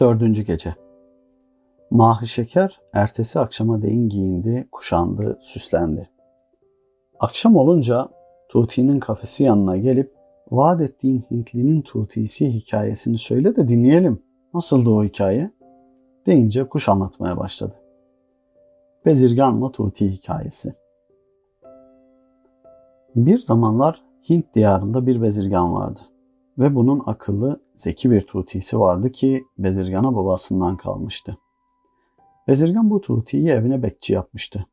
Dördüncü gece. Mahı Şeker ertesi akşama değin giyindi, kuşandı, süslendi. Akşam olunca Tuti'nin kafesi yanına gelip vaat ettiğin Hintlinin Tuti'si hikayesini söyle de dinleyelim. Nasıldı o hikaye? Deyince kuş anlatmaya başladı. Bezirganla Tuti hikayesi. Bir zamanlar Hint diyarında bir bezirgan vardı ve bunun akıllı, zeki bir tutisi vardı ki bezirgana babasından kalmıştı. Bezirgan bu tutiyi evine bekçi yapmıştı.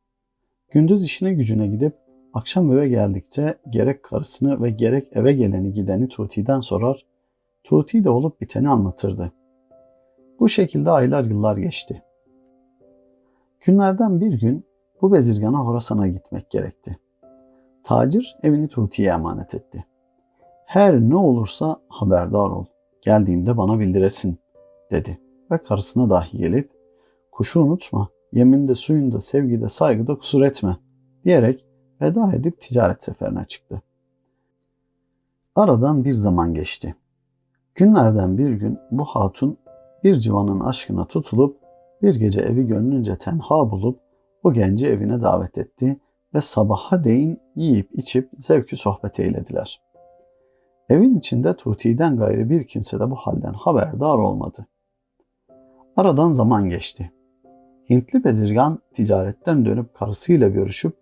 Gündüz işine gücüne gidip akşam eve geldikçe gerek karısını ve gerek eve geleni gideni Tuti'den sorar, Tuti de olup biteni anlatırdı. Bu şekilde aylar yıllar geçti. Günlerden bir gün bu bezirgana Horasan'a gitmek gerekti. Tacir evini Tuti'ye emanet etti. Her ne olursa haberdar ol. Geldiğimde bana bildiresin dedi. Ve karısına dahi gelip kuşu unutma, yeminde, suyunda, sevgide, saygıda kusur etme diyerek veda edip ticaret seferine çıktı. Aradan bir zaman geçti. Günlerden bir gün bu hatun bir civanın aşkına tutulup bir gece evi gönlünce tenha bulup o genci evine davet etti ve sabaha değin yiyip içip zevkü sohbet eylediler. Evin içinde Tuti'den gayrı bir kimse de bu halden haberdar olmadı. Aradan zaman geçti. Hintli bezirgan ticaretten dönüp karısıyla görüşüp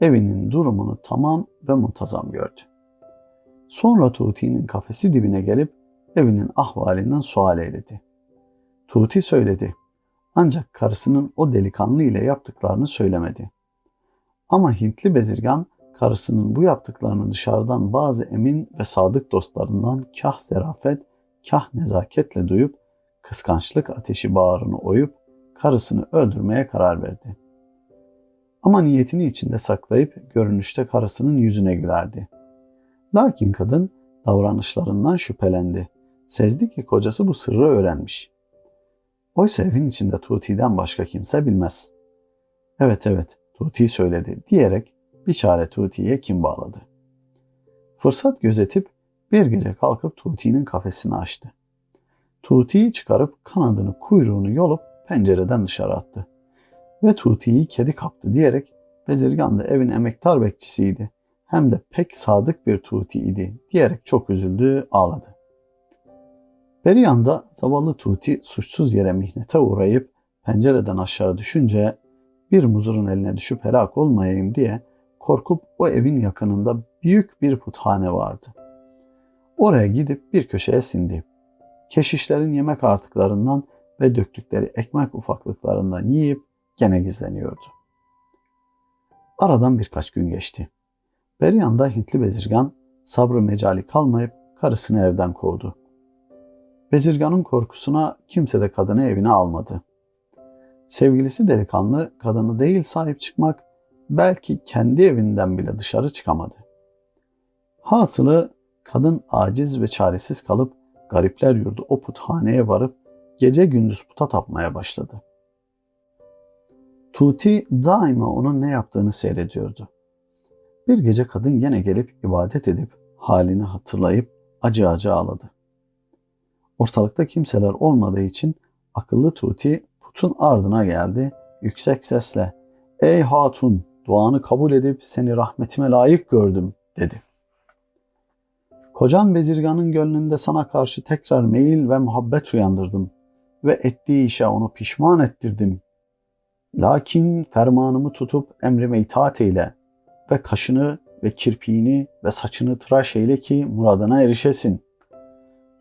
evinin durumunu tamam ve muntazam gördü. Sonra Tuti'nin kafesi dibine gelip evinin ahvalinden sual eyledi. Tuti söyledi. Ancak karısının o delikanlı ile yaptıklarını söylemedi. Ama Hintli bezirgan karısının bu yaptıklarını dışarıdan bazı emin ve sadık dostlarından kah zerafet, kah nezaketle duyup kıskançlık ateşi bağrını oyup karısını öldürmeye karar verdi. Ama niyetini içinde saklayıp görünüşte karısının yüzüne gülerdi. Lakin kadın davranışlarından şüphelendi. Sezdi ki kocası bu sırrı öğrenmiş. Oysa evin içinde Tuti'den başka kimse bilmez. Evet evet Tuti söyledi diyerek bir çare Tuti'ye kim bağladı. Fırsat gözetip bir gece kalkıp Tuti'nin kafesini açtı. Tuti'yi çıkarıp kanadını kuyruğunu yolup pencereden dışarı attı. Ve Tuti'yi kedi kaptı diyerek Bezirgan da evin emektar bekçisiydi. Hem de pek sadık bir Tuti idi diyerek çok üzüldü, ağladı. Beriyan'da zavallı Tuti suçsuz yere mihnete uğrayıp pencereden aşağı düşünce bir muzurun eline düşüp helak olmayayım diye korkup o evin yakınında büyük bir puthane vardı. Oraya gidip bir köşeye sindi. Keşişlerin yemek artıklarından ve döktükleri ekmek ufaklıklarından yiyip gene gizleniyordu. Aradan birkaç gün geçti. Beryan'da Hintli bezirgan sabrı mecali kalmayıp karısını evden kovdu. Bezirganın korkusuna kimse de kadını evine almadı. Sevgilisi delikanlı kadını değil sahip çıkmak, belki kendi evinden bile dışarı çıkamadı. Hasılı kadın aciz ve çaresiz kalıp garipler yurdu o puthaneye varıp gece gündüz puta tapmaya başladı. Tuti daima onun ne yaptığını seyrediyordu. Bir gece kadın yine gelip ibadet edip halini hatırlayıp acı acı ağladı. Ortalıkta kimseler olmadığı için akıllı Tuti putun ardına geldi yüksek sesle ''Ey hatun duanı kabul edip seni rahmetime layık gördüm.'' dedi. Kocan bezirganın gönlünde sana karşı tekrar meyil ve muhabbet uyandırdım ve ettiği işe onu pişman ettirdim. Lakin fermanımı tutup emrime itaat eyle ve kaşını ve kirpiğini ve saçını tıraş eyle ki muradına erişesin.''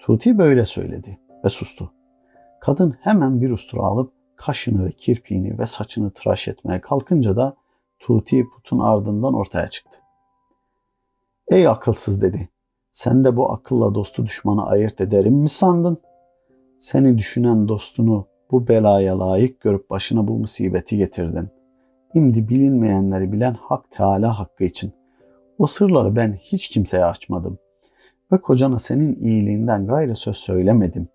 Tuti böyle söyledi ve sustu. Kadın hemen bir ustura alıp kaşını ve kirpiğini ve saçını tıraş etmeye kalkınca da Tuti putun ardından ortaya çıktı. Ey akılsız dedi. Sen de bu akılla dostu düşmanı ayırt ederim mi sandın? Seni düşünen dostunu bu belaya layık görüp başına bu musibeti getirdin. Şimdi bilinmeyenleri bilen Hak Teala hakkı için. O sırları ben hiç kimseye açmadım ve kocana senin iyiliğinden gayrı söz söylemedim.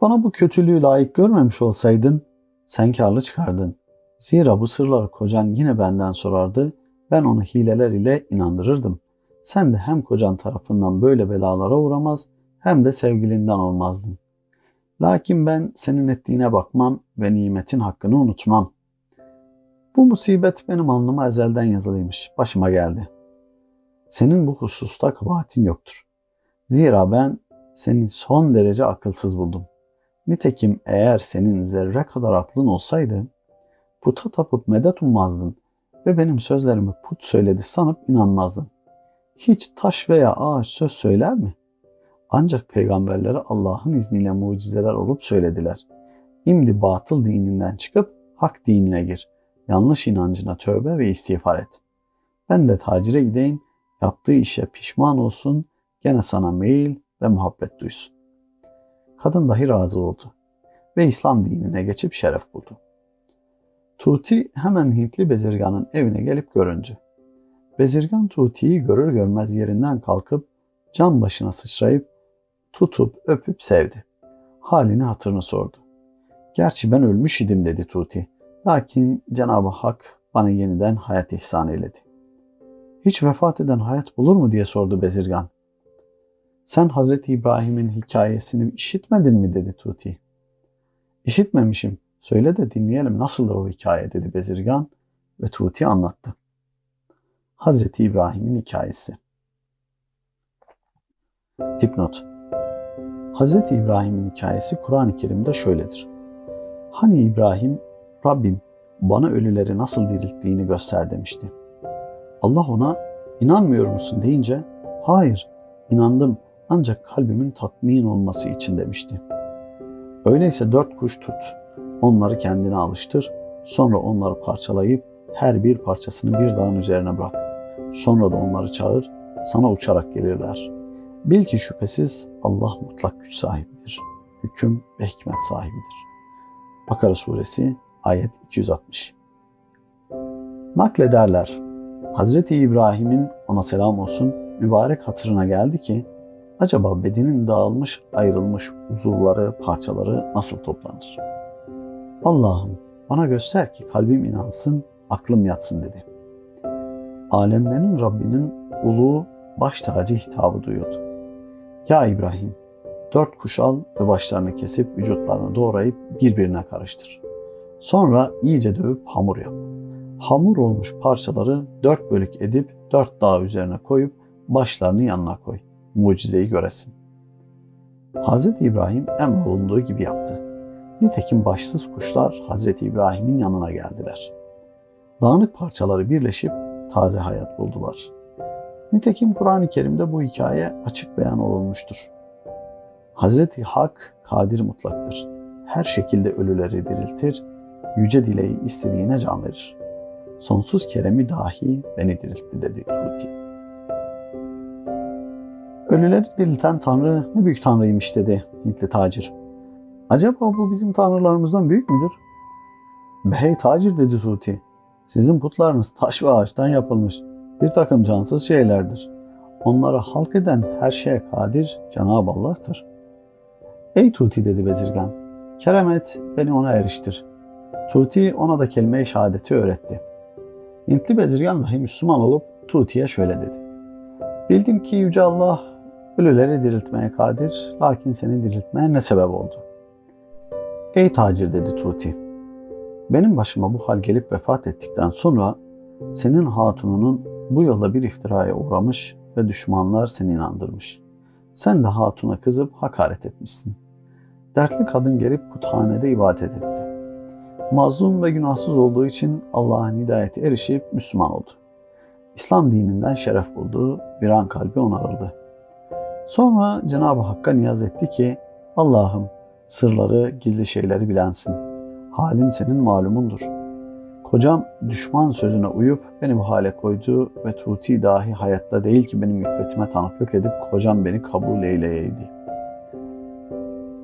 Bana bu kötülüğü layık görmemiş olsaydın sen karlı çıkardın. Zira bu sırları kocan yine benden sorardı. Ben onu hileler ile inandırırdım. Sen de hem kocan tarafından böyle belalara uğramaz hem de sevgilinden olmazdın. Lakin ben senin ettiğine bakmam ve nimetin hakkını unutmam. Bu musibet benim alnıma ezelden yazılıymış, başıma geldi. Senin bu hususta kabahatin yoktur. Zira ben seni son derece akılsız buldum. Nitekim eğer senin zerre kadar aklın olsaydı, puta tapıp medet ummazdın ve benim sözlerimi put söyledi sanıp inanmazdın. Hiç taş veya ağaç söz söyler mi? Ancak peygamberlere Allah'ın izniyle mucizeler olup söylediler. İmdi batıl dininden çıkıp hak dinine gir. Yanlış inancına tövbe ve istiğfar et. Ben de tacire gideyim, yaptığı işe pişman olsun, gene sana meyil ve muhabbet duysun. Kadın dahi razı oldu ve İslam dinine geçip şeref buldu. Tuti hemen Hintli bezirganın evine gelip göründü. Bezirgan Tuti'yi görür görmez yerinden kalkıp cam başına sıçrayıp tutup öpüp sevdi. Halini hatırını sordu. Gerçi ben ölmüş idim dedi Tuti. Lakin Cenab-ı Hak bana yeniden hayat ihsan eyledi. Hiç vefat eden hayat bulur mu diye sordu Bezirgan. Sen Hazreti İbrahim'in hikayesini işitmedin mi dedi Tuti. İşitmemişim. Söyle de dinleyelim nasıldır o hikaye dedi Bezirgan ve Tuti anlattı. Hazreti İbrahim'in hikayesi. Dipnot Hazreti İbrahim'in hikayesi Kur'an-ı Kerim'de şöyledir. Hani İbrahim, Rabbim bana ölüleri nasıl dirilttiğini göster demişti. Allah ona inanmıyor musun deyince hayır inandım ancak kalbimin tatmin olması için demişti. Öyleyse dört kuş tut, onları kendine alıştır, sonra onları parçalayıp her bir parçasını bir dağın üzerine bırak. Sonra da onları çağır, sana uçarak gelirler. Bil ki şüphesiz Allah mutlak güç sahibidir. Hüküm ve hikmet sahibidir. Bakara suresi ayet 260. Naklederler. Hazreti İbrahim'in ona selam olsun mübarek hatırına geldi ki acaba bedenin dağılmış ayrılmış uzuvları parçaları nasıl toplanır? Allah'ım bana göster ki kalbim inansın, aklım yatsın dedi. Alemlerin Rabbinin ulu baş tacı hitabı duyuyordu. Ya İbrahim, dört kuş al ve başlarını kesip vücutlarını doğrayıp birbirine karıştır. Sonra iyice dövüp hamur yap. Hamur olmuş parçaları dört bölük edip dört dağ üzerine koyup başlarını yanına koy. Mucizeyi göresin. Hz. İbrahim emrolunduğu gibi yaptı. Nitekim başsız kuşlar Hz. İbrahim'in yanına geldiler. Dağınık parçaları birleşip taze hayat buldular. Nitekim Kur'an-ı Kerim'de bu hikaye açık beyan olunmuştur. Hazreti Hak kadir mutlaktır. Her şekilde ölüleri diriltir, yüce dileği istediğine can verir. Sonsuz keremi dahi beni diriltti dedi Tuti. Ölüleri dirilten Tanrı ne büyük Tanrıymış dedi Hintli tacir. Acaba bu bizim tanrılarımızdan büyük müdür? Bey tacir dedi Tuti. Sizin putlarınız taş ve ağaçtan yapılmış bir takım cansız şeylerdir. Onlara halk eden her şeye kadir Cenab-ı Allah'tır. Ey Tuti dedi bezirgan, keremet beni ona eriştir. Tuti ona da kelime-i şehadeti öğretti. Hintli bezirgan dahi Müslüman olup Tuti'ye şöyle dedi. Bildim ki Yüce Allah ölüleri diriltmeye kadir, lakin seni diriltmeye ne sebep oldu? Ey tacir dedi Tuti, benim başıma bu hal gelip vefat ettikten sonra senin hatununun bu yolla bir iftiraya uğramış ve düşmanlar seni inandırmış. Sen de hatuna kızıp hakaret etmişsin. Dertli kadın gelip puthanede ibadet etti. Mazlum ve günahsız olduğu için Allah'ın hidayeti erişip Müslüman oldu. İslam dininden şeref buldu, bir an kalbi onarıldı. Sonra Cenab-ı Hakk'a niyaz etti ki Allah'ım sırları, gizli şeyleri bilensin. Halim senin malumundur.'' Kocam düşman sözüne uyup beni bu hale koydu ve Tuti dahi hayatta değil ki benim iffetime tanıklık edip kocam beni kabul eyleyeydi.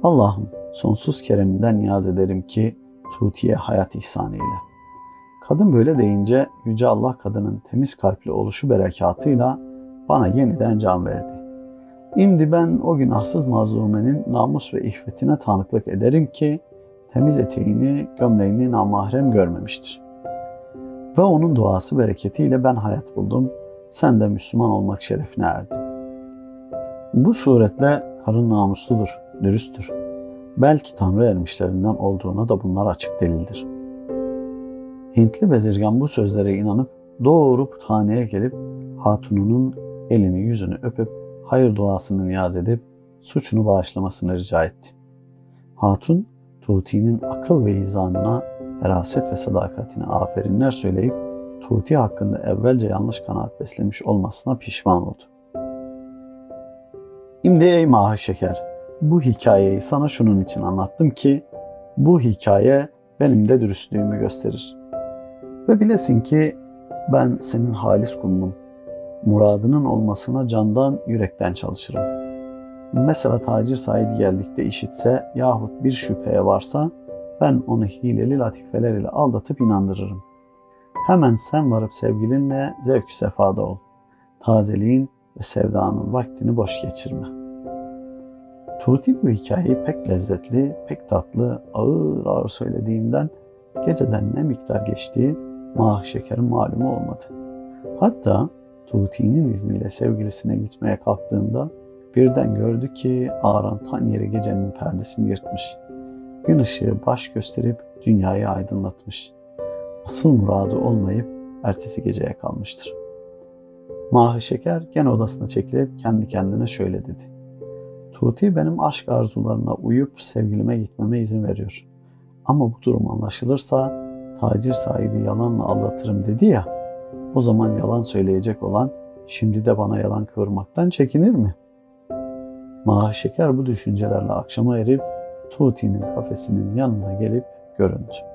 Allah'ım sonsuz kereminden niyaz ederim ki Tuti'ye hayat ihsan eyle. Kadın böyle deyince Yüce Allah kadının temiz kalpli oluşu berekatıyla bana yeniden can verdi. İmdi ben o günahsız mazlumenin namus ve iffetine tanıklık ederim ki temiz eteğini, gömleğini namahrem görmemiştir. Ve onun duası bereketiyle ben hayat buldum. Sen de Müslüman olmak şerefine erdin. Bu suretle karın namusludur, dürüsttür. Belki Tanrı ermişlerinden olduğuna da bunlar açık delildir. Hintli bezirgan bu sözlere inanıp doğurup haneye gelip hatununun elini yüzünü öpüp hayır duasını niyaz edip suçunu bağışlamasını rica etti. Hatun, Tuti'nin akıl ve izanına, feraset ve sadakatine aferinler söyleyip Tuti hakkında evvelce yanlış kanaat beslemiş olmasına pişman oldu. Şimdi ey maha şeker, bu hikayeyi sana şunun için anlattım ki bu hikaye benim de dürüstlüğümü gösterir. Ve bilesin ki ben senin halis kulunum. Muradının olmasına candan, yürekten çalışırım. Mesela tacir Said geldikte işitse yahut bir şüpheye varsa ben onu hileli latifeler ile aldatıp inandırırım. Hemen sen varıp sevgilinle zevk sefada ol. Tazeliğin ve sevdanın vaktini boş geçirme. Tuti bu hikayeyi pek lezzetli, pek tatlı, ağır ağır söylediğinden geceden ne miktar geçtiği Mah Şeker'in malumu olmadı. Hatta Tuti'nin izniyle sevgilisine gitmeye kalktığında birden gördü ki Aran tan yeri gecenin perdesini yırtmış. Gün ışığı baş gösterip dünyayı aydınlatmış. Asıl muradı olmayıp ertesi geceye kalmıştır. Mahı Şeker gene odasına çekilip kendi kendine şöyle dedi. Tuti benim aşk arzularına uyup sevgilime gitmeme izin veriyor. Ama bu durum anlaşılırsa tacir Said'i yalanla aldatırım dedi ya, o zaman yalan söyleyecek olan şimdi de bana yalan kıvırmaktan çekinir mi? Maha Şeker bu düşüncelerle akşama erip Tuti'nin kafesinin yanına gelip göründü.